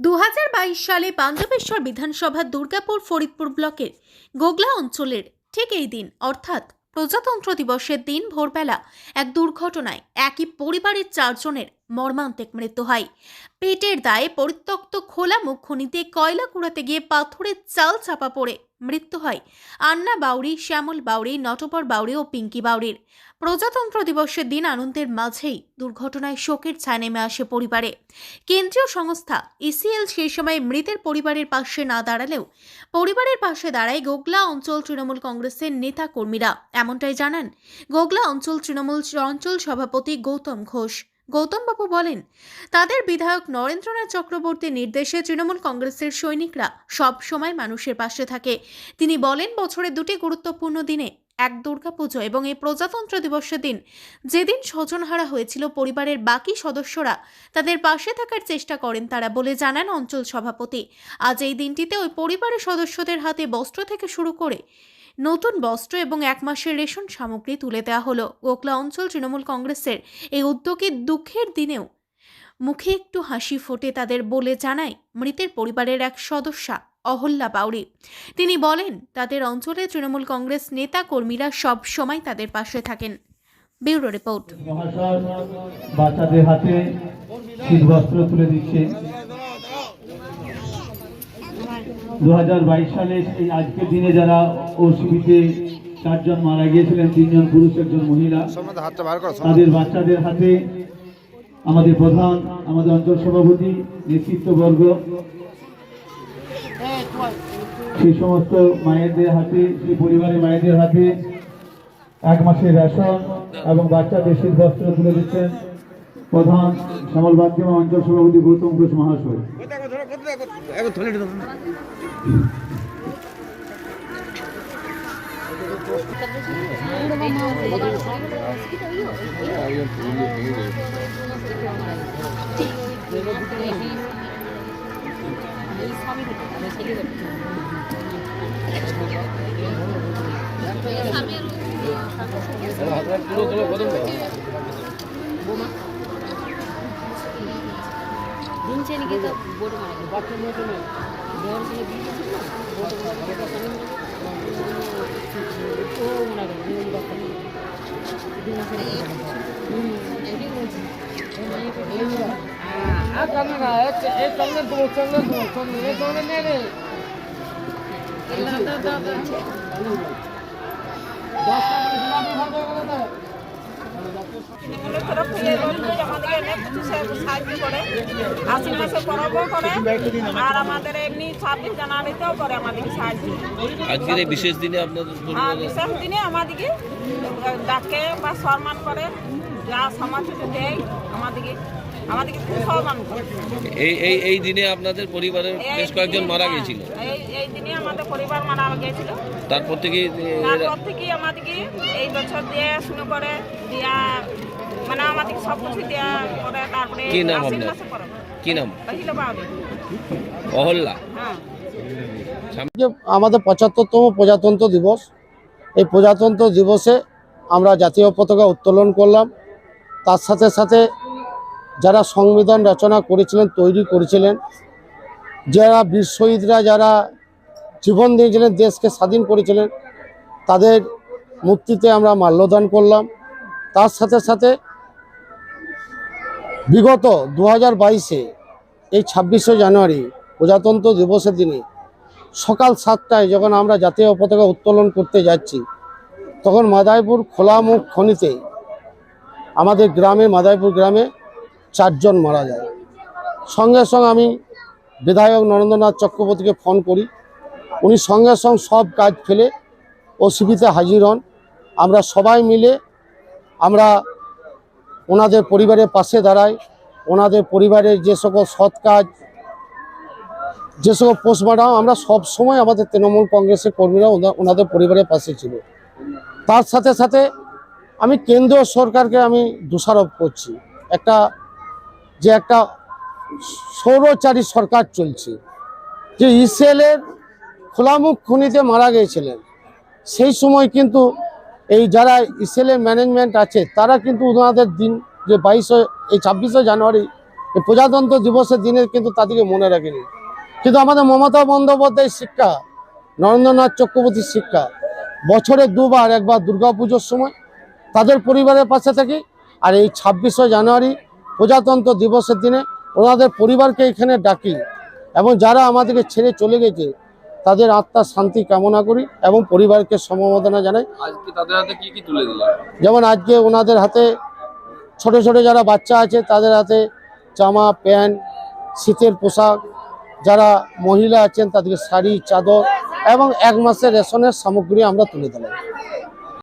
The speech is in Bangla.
দু হাজার বাইশ সালে পাঞ্জাবেশ্বর বিধানসভা দুর্গাপুর ফরিদপুর ব্লকের গোগলা অঞ্চলের ঠিক এই দিন, অর্থাৎ প্রজাতন্ত্র দিবসের দিন ভোরবেলা এক দুর্ঘটনায় একই পরিবারের চারজনের মর্মান্তিক মৃত্যু হয়। পেটের দায়ে পরিত্যক্ত খোলা মুখ খনিতে কয়লা কুড়াতে গিয়ে পাথরের চাল চাপা পড়ে। মৃত্যু হয় আন্না বাউরি শ্যামল বাউরি নটপর বাউরি ও পিঙ্কি বাউরির প্রজাতন্ত্র দিবসের দিন আনন্দের মাঝেই দুর্ঘটনায় শোকের ছায়া নেমে আসে পরিবারে। কেন্দ্রীয় সংস্থা ইসিএল সেই সময় মৃতের পরিবারের পাশে না দাঁড়ালেও পরিবারের পাশে দাঁড়ায় গোগলা অঞ্চল তৃণমূল কংগ্রেসের নেতা কর্মীরা এমনটাই জানান গোগলা অঞ্চল তৃণমূল অঞ্চল সভাপতি গৌতম ঘোষ। গৌতমবাবু বলেন, তাদের বিধায়ক নরেন্দ্রনাথ চক্রবর্তীর নির্দেশে তৃণমূল কংগ্রেসের সৈনিকরা সব সময় মানুষের পাশে থাকে। তিনি বলেন বছরের দুটি গুরুত্বপূর্ণ দিনে, এক দুর্গাপুজো এবং এই প্রজাতন্ত্র দিবসের দিন, যেদিন স্বজনহারা হয়েছিল পরিবারের বাকি সদস্যরা তাদের পাশে থাকার চেষ্টা করেন তারা বলে জানান অঞ্চল সভাপতি। আজ এই দিনটিতে ওই পরিবারের সদস্যদের হাতে বস্ত্র থেকে শুরু করে নতুন বস্ত্র এবং এক মাসের রেশন সামগ্রী তুলে দেওয়া হলো। গোকলা অঞ্চল তৃণমূল কংগ্রেসের এই উদ্যোগে দুঃখের দিনেও মুখে একটু হাসি ফোটে তাদের বলে জানায় মৃতের পরিবারের এক সদস্যা, অহল্যা বাউরি তিনি বলেন, তাদের অঞ্চলে তৃণমূল কংগ্রেস নেতা কর্মীরা সব সময় তাদের পাশে থাকেন। Bureau report. বাচ্চাদের হাতে শীত বস্ত্র তুলে দিচ্ছে। দু হাজার বাইশ সালে এই আজকের দিনে যারা ওসিবিতে চারজন মারা গিয়েছিলেন, তিনজন পুরুষ, একজন মহিলা, তাদের বাচ্চাদের হাতে আমাদের প্রধান, আমাদের অঞ্চল সভাপতি, নেতৃত্ববর্গ, সেই সমস্ত মায়েদের হাতে, সেই পরিবারের মায়েদের হাতে এক মাসের রেশন এবং বাচ্চাদের শীত বস্ত্র তুলে দিচ্ছেন প্রধান শ্যামল বাগদিমা অঞ্চল সভাপতি গৌতম ঘোষ মহাশয়। দিন চেনিকে তো বড় মানে આ તમને એ તમને દોચંગ દોચંગ ને દોને ને રે એટલે તો તો દોચંગ তৃণমূলের করে আশ্বিন মাসে পরবও করে আর আমাদের এমনি ছাব্বিশ জানুয়ারিতেও করে আমাদেরকে সাহায্য আজকের এই বিশেষ দিনে আপনাদের আর বিশেষ দিনে আমাদেরকে ডাকে বা সম্মান করে, যা সমাজ দেয়, আমাদেরকে এই এই এই দিনে আপনাদের পরিবারের বেশ কয়েকজন মারা হ্যাঁ, গিয়েছিল। এই এই দিনে আমাদের পরিবার মারা গিয়েছিল। তারপর থেকে তারপর থেকে আমাদেরকে এই বছর দিয়ে শুরু করে দিয়া মানে আমাদেরকে সব কিছু দেওয়া করে তারপরে কি নাম আপনার? কি নাম? অহল্যা হ্যাঁ। যে আমাদের পঁচাত্তরতম প্রজাতন্ত্র দিবস এই প্রজাতন্ত্র দিবসে আমরা জাতীয় পতাকা উত্তোলন করলাম। তার সাথে সাথে যারা সংবিধান রচনা করেছিলেন, তৈরি করেছিলেন, যারা বীর শহীদরা যারা জীবন দিয়েছিলেন, দেশকে স্বাধীন করেছিলেন, তাদের মূর্তিতে আমরা মাল্যদান করলাম। তার সাথে সাথে বিগত দু হাজার বাইশে, এই ছাব্বিশে জানুয়ারি, প্রজাতন্ত্র দিবসের দিনে সকাল সাতটায় যখন আমরা জাতীয় পতাকা উত্তোলন করতে যাচ্ছি, তখন মাদাইপুর খোলামুখ খনিতে আমাদের গ্রামে, মাদাইপুর গ্রামে চারজন মারা যায়। সঙ্গে সঙ্গে আমি বিধায়ক নরেন্দ্রনাথ চক্রবর্তীকে ফোন করি। উনি সঙ্গে সঙ্গে সব কাজ ফেলে ও শিবিতে হাজির হন। আমরা সবাই মিলে আমরা ওনাদের পরিবারের পাশে দাঁড়াই। ওনাদের পরিবারের যে সকল সৎ কাজ, যে সকল পোস্টমর্টম আমরা সব সময় আমাদের তৃণমূল কংগ্রেসের কর্মীরা ওনাদের পরিবারের পাশে ছিল। তার সাথে সাথে আমি কেন্দ্রীয় সরকারকে আমি দোষারোপ করছি। একটা যে একটা সৌরচারী সরকার চলছে, যে ইসরায়েলের খোলামুখ খনিতে মারা গিয়েছিলেন, সেই সময় কিন্তু এই যারা ইসরায়েলের ম্যানেজমেন্ট আছে, তারা কিন্তু ওনাদের দিন, যে বাইশে, এই ছাব্বিশে জানুয়ারি এই প্রজাতন্ত্র দিবসের দিনে কিন্তু তাদেরকে মনে রাখেনি। কিন্তু আমাদের মমতা বন্দ্যোপাধ্যায়ের শিক্ষা, নরেন্দ্রনাথ চক্রবর্তীর শিক্ষা, বছরে দুবার, একবার দুর্গাপুজোর সময় তাদের পরিবারের পাশে থাকি, আর এই ছাব্বিশে জানুয়ারি প্রজাতন্ত্র দিবসের দিনে ওনাদের পরিবারকে এখানে ডাকি এবং যারা আমাদেরকে ছেড়ে চলে গেছে তাদের আত্মার শান্তি কামনা করি এবং পরিবারকে সমবেদনা জানাই। আজকে তাদের হাতে কি কি তুলে দিলেন? যেমন আজকে ওনাদের হাতে ছোট ছোট যারা বাচ্চা আছে তাদের হাতে জামা প্যান্ট শীতের পোশাক যারা মহিলা আছেন তাদেরকে শাড়ি চাদর এবং এক মাসের রেশনের সামগ্রী আমরা তুলে দিলাম।